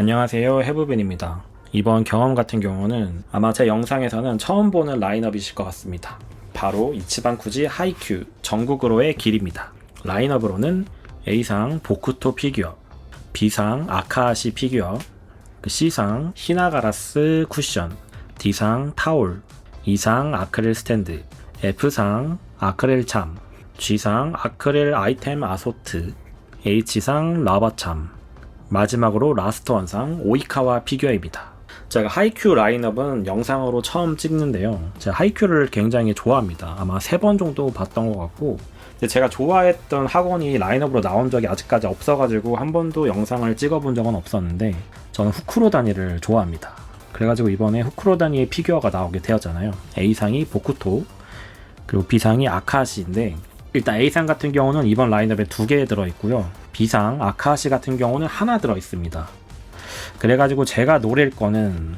안녕하세요 해부빈입니다. 이번 경험 같은 경우는 아마 제 영상에서는 처음 보는 라인업이실 것 같습니다. 바로 이치반 쿠지 하이큐 전국으로의 길입니다. 라인업으로는 A상 보쿠토 피규어 B상 아카아시 피규어 그 C상 히나가라스 쿠션 D상 타올 E상 아크릴 스탠드 F상 아크릴 참 G상 아크릴 아이템 아소트 H상 라바참 마지막으로 라스트 원상 오이카와 피규어입니다. 제가 하이큐 라인업은 영상으로 처음 찍는데요. 제가 하이큐를 굉장히 좋아합니다. 아마 세 번 정도 봤던 것 같고 제가 좋아했던 학원이 라인업으로 나온 적이 아직까지 없어가지고 한 번도 영상을 찍어본 적은 없었는데 저는 후쿠로 다니를 좋아합니다. 그래가지고 이번에 후쿠로 다니의 피규어가 나오게 되었잖아요. A상이 보쿠토 그리고 B상이 아카시인데 일단 A상 같은 경우는 이번 라인업에 두 개 들어있고요. B상 아카시 같은 경우는 하나 들어있습니다. 그래가지고 제가 노릴 거는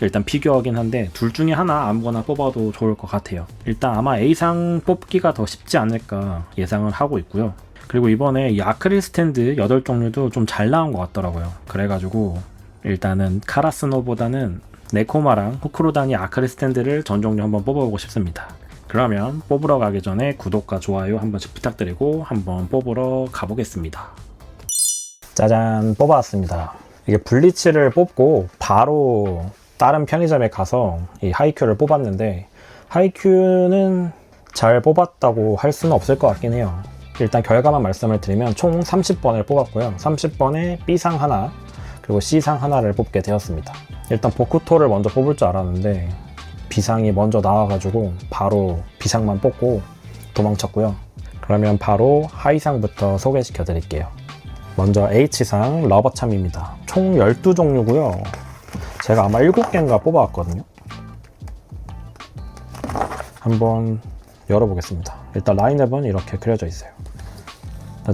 일단 피규어긴 한데 둘 중에 하나 아무거나 뽑아도 좋을 것 같아요. 일단 아마 A상 뽑기가 더 쉽지 않을까 예상을 하고 있고요. 그리고 이번에 이 아크릴 스탠드 8종류도 좀 잘 나온 것 같더라고요. 그래가지고 일단은 카라스노보다는 네코마랑 후크로다니 아크릴 스탠드를 전 종류 한번 뽑아보고 싶습니다. 그러면 뽑으러 가기 전에 구독과 좋아요 한 번씩 부탁드리고 한번 뽑으러 가보겠습니다. 짜잔 뽑아왔습니다. 이게 블리츠를 뽑고 바로 다른 편의점에 가서 이 하이큐를 뽑았는데 하이큐는 잘 뽑았다고 할 수는 없을 것 같긴 해요. 일단 결과만 말씀을 드리면 총 30번을 뽑았고요. 30번에 B상 하나 그리고 C상 하나를 뽑게 되었습니다. 일단 보쿠토를 먼저 뽑을 줄 알았는데 B상이 먼저 나와가지고 바로 B상만 뽑고 도망쳤고요. 그러면 바로 하이상부터 소개시켜 드릴게요. 먼저 H상 러버참입니다. 총 12종류고요. 제가 아마 7개인가 뽑아왔거든요. 한번 열어보겠습니다. 일단 라인업은 이렇게 그려져 있어요.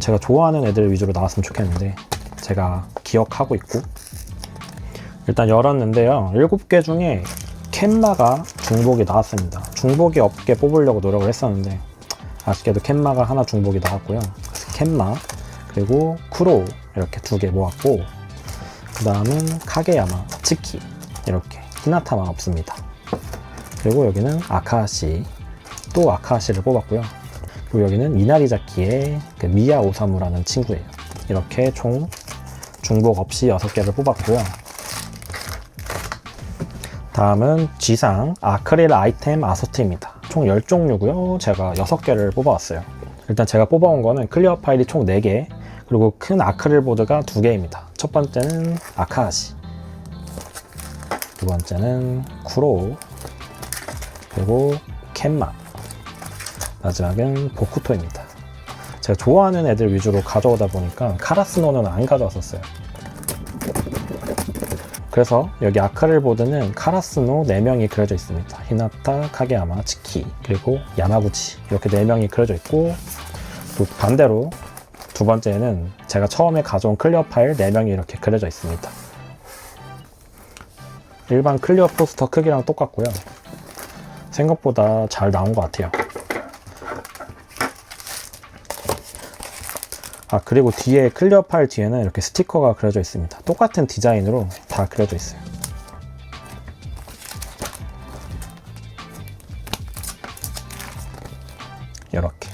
제가 좋아하는 애들 위주로 나왔으면 좋겠는데 제가 기억하고 있고 일단 열었는데요. 7개 중에 캔마가 중복이 나왔습니다. 중복이 없게 뽑으려고 노력을 했었는데 아쉽게도 캔마가 하나 중복이 나왔고요. 캔마 그리고 쿠로 이렇게 두 개 모았고 그 다음은 카게야마, 치키 이렇게 히나타만 없습니다. 그리고 여기는 아카시 또 아카시를 뽑았고요. 그리고 여기는 이나리자키의 그 미야 오사무라는 친구예요. 이렇게 총 중복 없이 6개를 뽑았고요. 다음은 G상 아크릴 아이템 아소트입니다. 총 10종류고요. 제가 6개를 뽑아왔어요. 일단 제가 뽑아온 거는 클리어 파일이 총 4개 그리고 큰 아크릴 보드가 2개입니다. 첫 번째는 아카시 두 번째는 쿠로 그리고 캔마 마지막은 보쿠토입니다. 제가 좋아하는 애들 위주로 가져오다 보니까 카라스노는 안 가져왔었어요. 그래서 여기 아카릴 보드는 카라스노 4명이 그려져 있습니다. 히나타, 카게야마, 치키, 그리고 야마구치 이렇게 4명이 그려져 있고 또 반대로 두 번째는 제가 처음에 가져온 클리어 파일 4명이 이렇게 그려져 있습니다. 일반 클리어 포스터 크기랑 똑같고요. 생각보다 잘 나온 것 같아요. 아 그리고 뒤에 클리어 파일 뒤에는 이렇게 스티커가 그려져 있습니다. 똑같은 디자인으로 다 그려져 있어요. 이렇게.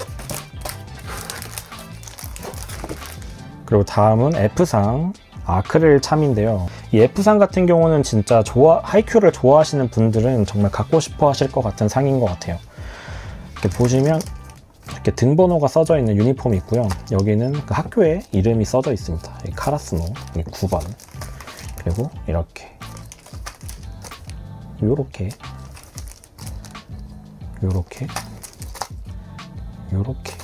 그리고 다음은 F상 아크릴 참인데요. 이 F상 같은 경우는 진짜 좋아 하이큐를 좋아하시는 분들은 정말 갖고 싶어 하실 것 같은 상인 것 같아요. 이렇게 보시면 이렇게 등번호가 써져 있는 유니폼이 있고요. 여기는 그 학교의 이름이 써져 있습니다. 이 카라스노 이 9번 그리고 이렇게 요렇게 요렇게 요렇게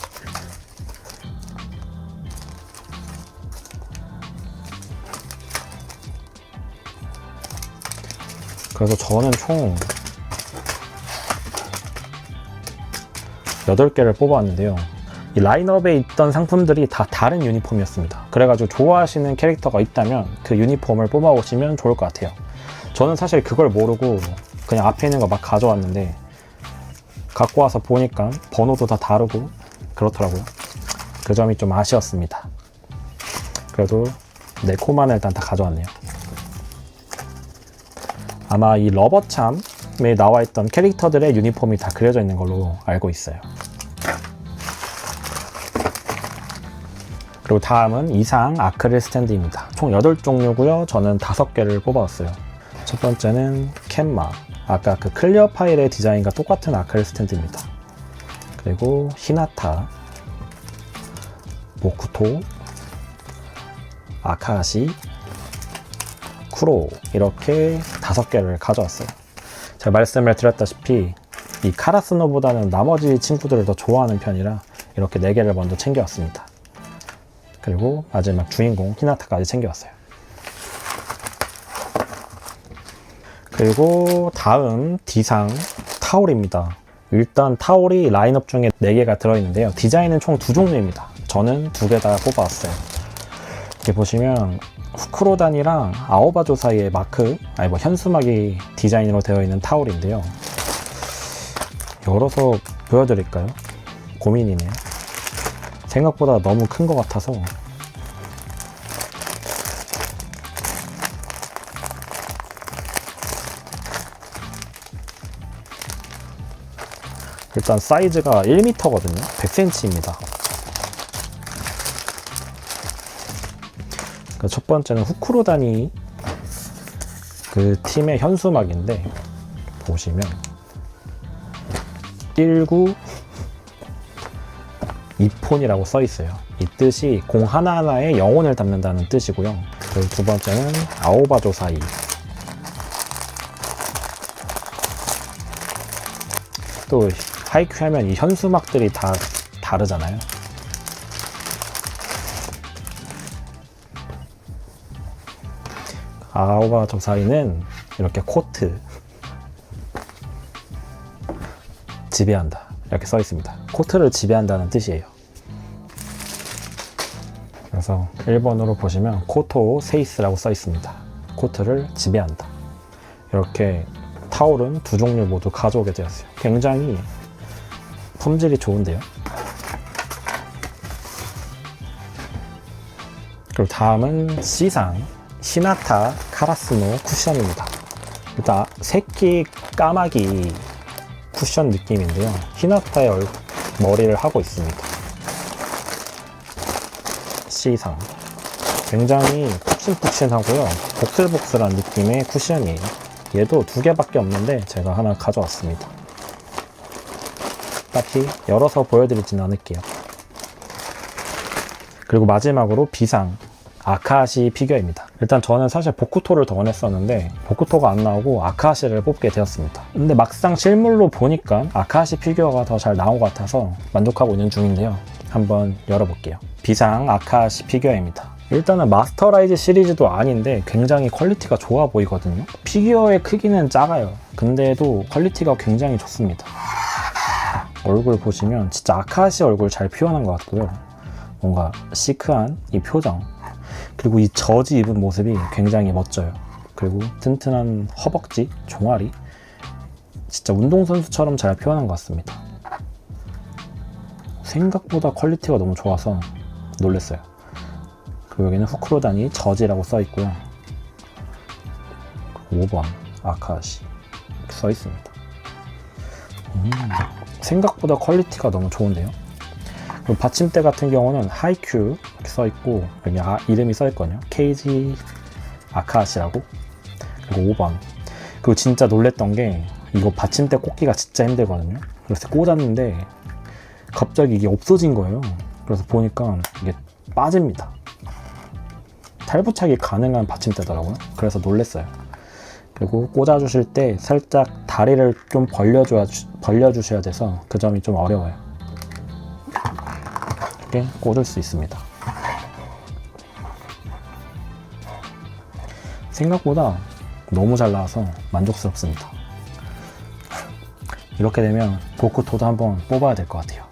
그래서 저는 총 8개를 뽑아왔는데요. 이 라인업에 있던 상품들이 다 다른 유니폼이었습니다. 그래가지고 좋아하시는 캐릭터가 있다면 그 유니폼을 뽑아오시면 좋을 것 같아요. 저는 사실 그걸 모르고 그냥 앞에 있는 거 막 가져왔는데 갖고 와서 보니까 번호도 다 다르고 그렇더라고요. 그 점이 좀 아쉬웠습니다. 그래도 네 코만을 일단 다 가져왔네요. 아마 이 러버참 에 나와 있던 캐릭터들의 유니폼이 다 그려져 있는 걸로 알고 있어요. 그리고 다음은 이상 아크릴 스탠드입니다. 총 8종류고요. 저는 5개를 뽑아왔어요. 첫 번째는 캔마. 아까 그 클리어 파일의 디자인과 똑같은 아크릴 스탠드입니다. 그리고 히나타, 모쿠토, 아카시, 쿠로 이렇게 다섯 개를 가져왔어요. 제가 말씀을 드렸다시피 이 카라스노보다는 나머지 친구들을 더 좋아하는 편이라 이렇게 네 개를 먼저 챙겨왔습니다. 그리고 마지막 주인공 히나타까지 챙겨왔어요. 그리고 다음 D상 타올입니다. 일단 타올이 라인업 중에 4개가 들어있는데요. 디자인은 총 두 종류입니다. 저는 두 개 다 뽑아왔어요. 이렇게 보시면 후크로단이랑 아오바조 사이의 마크, 아니 뭐 현수막이 디자인으로 되어 있는 타올인데요. 열어서 보여드릴까요? 고민이네요. 생각보다 너무 큰 것 같아서 일단 사이즈가 1m거든요. 100cm입니다. 그 첫 번째는 후크로다니 그 팀의 현수막인데 보시면 19 이폰이라고 써 있어요. 이 뜻이 공 하나하나에 영혼을 담는다는 뜻이고요. 그리고 두 번째는 아오바조 사이. 또 하이큐 하면 이 현수막들이 다 다르잖아요. 아오바조 사이는 이렇게 코트 지배한다 이렇게 써 있습니다. 코트를 지배한다는 뜻이에요. 그래서 1번으로 보시면 코토 세이스라고 써 있습니다. 코트를 지배한다. 이렇게 타올은 두 종류 모두 가져오게 되었어요. 굉장히 품질이 좋은데요. 그리고 다음은 C상 시나타 카라스노 쿠션입니다. 일단 새끼 까마귀 쿠션 느낌인데요. 히나타의 얼- 머리를 하고 있습니다. C상 굉장히 푹신푹신하고요. 복슬복슬한 느낌의 쿠션이에요. 얘도 두 개밖에 없는데 제가 하나 가져왔습니다. 딱히 열어서 보여드리진 않을게요. 그리고 마지막으로 비상 아카시 피규어입니다. 일단 저는 사실 보쿠토를 더 원했었는데 보쿠토가 안 나오고 아카시를 뽑게 되었습니다. 근데 막상 실물로 보니까 아카시 피규어가 더 잘 나온 것 같아서 만족하고 있는 중인데요. 한번 열어볼게요. 비상 아카시 피규어입니다. 일단은 마스터라이즈 시리즈도 아닌데 굉장히 퀄리티가 좋아 보이거든요. 피규어의 크기는 작아요. 근데도 퀄리티가 굉장히 좋습니다. 얼굴 보시면 진짜 아카시 얼굴 잘 표현한 것 같고요. 뭔가 시크한 이 표정 그리고 이 저지 입은 모습이 굉장히 멋져요. 그리고 튼튼한 허벅지, 종아리 진짜 운동선수처럼 잘 표현한 것 같습니다. 생각보다 퀄리티가 너무 좋아서 놀랐어요. 그리고 여기는 후크로단이 저지라고 써 있고요. 5번 아카시 이렇게 써 있습니다. 음, 생각보다 퀄리티가 너무 좋은데요. 받침대 같은 경우는 하이큐 이렇게 써 있고 아- 이름이 써 있거든요. KG 아카시라고. 그리고 5번. 그리고 진짜 놀랬던 게 이거 받침대 꽂기가 진짜 힘들거든요. 그래서 꽂았는데 갑자기 이게 없어진 거예요. 그래서 보니까 이게 빠집니다. 탈부착이 가능한 받침대더라고요. 그래서 놀랬어요. 그리고 꽂아주실 때 살짝 다리를 좀 벌려줘야, 벌려주셔야 돼서 그 점이 좀 어려워요. 이렇게 꽂을 수 있습니다. 생각보다 너무 잘 나와서 만족스럽습니다. 이렇게 되면 보쿠토도 한번 뽑아야 될 것 같아요.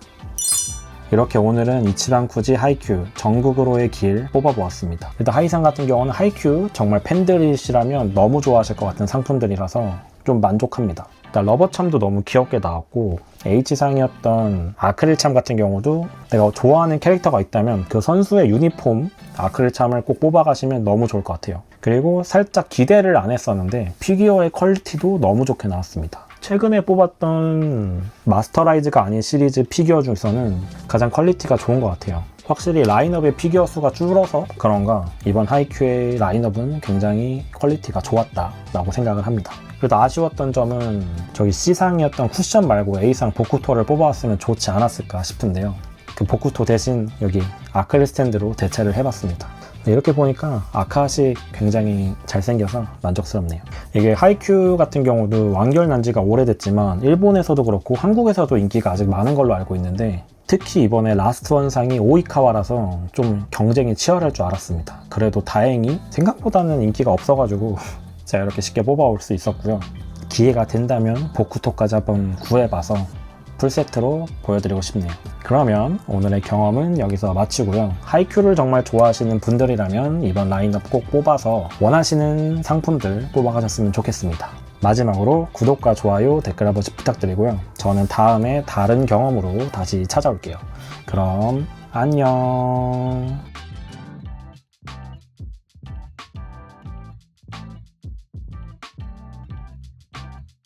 이렇게 오늘은 이치방 쿠지 하이큐 전국으로의 길 뽑아보았습니다. 일단 하이상 같은 경우는 하이큐 정말 팬들이시라면 너무 좋아하실 것 같은 상품들이라서 좀 만족합니다. 일단 러버 참도 너무 귀엽게 나왔고 H상이었던 아크릴 참 같은 경우도 내가 좋아하는 캐릭터가 있다면 그 선수의 유니폼 아크릴 참을 꼭 뽑아가시면 너무 좋을 것 같아요. 그리고 살짝 기대를 안 했었는데 피규어의 퀄리티도 너무 좋게 나왔습니다. 최근에 뽑았던 마스터라이즈가 아닌 시리즈 피규어 중에서는 가장 퀄리티가 좋은 것 같아요. 확실히 라인업의 피규어 수가 줄어서 그런가 이번 하이큐의 라인업은 굉장히 퀄리티가 좋았다라고 생각을 합니다. 그래도 아쉬웠던 점은 저기 C상이었던 쿠션 말고 A상 보쿠토를 뽑아왔으면 좋지 않았을까 싶은데요. 그 보쿠토 대신 여기 아크릴 스탠드로 대체를 해봤습니다. 네, 이렇게 보니까 아카시 굉장히 잘생겨서 만족스럽네요. 이게 하이큐 같은 경우도 완결 난 지가 오래됐지만 일본에서도 그렇고 한국에서도 인기가 아직 많은 걸로 알고 있는데 특히 이번에 라스트 원상이 오이카와라서 좀 경쟁이 치열할 줄 알았습니다. 그래도 다행히 생각보다는 인기가 없어가지고 제가 이렇게 쉽게 뽑아올 수 있었고요. 기회가 된다면 보쿠토까지 한번 구해봐서 풀세트로 보여드리고 싶네요. 그러면 오늘의 경험은 여기서 마치고요. 하이큐를 정말 좋아하시는 분들이라면 이번 라인업 꼭 뽑아서 원하시는 상품들 뽑아가셨으면 좋겠습니다. 마지막으로 구독과 좋아요, 댓글 한 번씩 부탁드리고요. 저는 다음에 다른 경험으로 다시 찾아올게요. 그럼 안녕.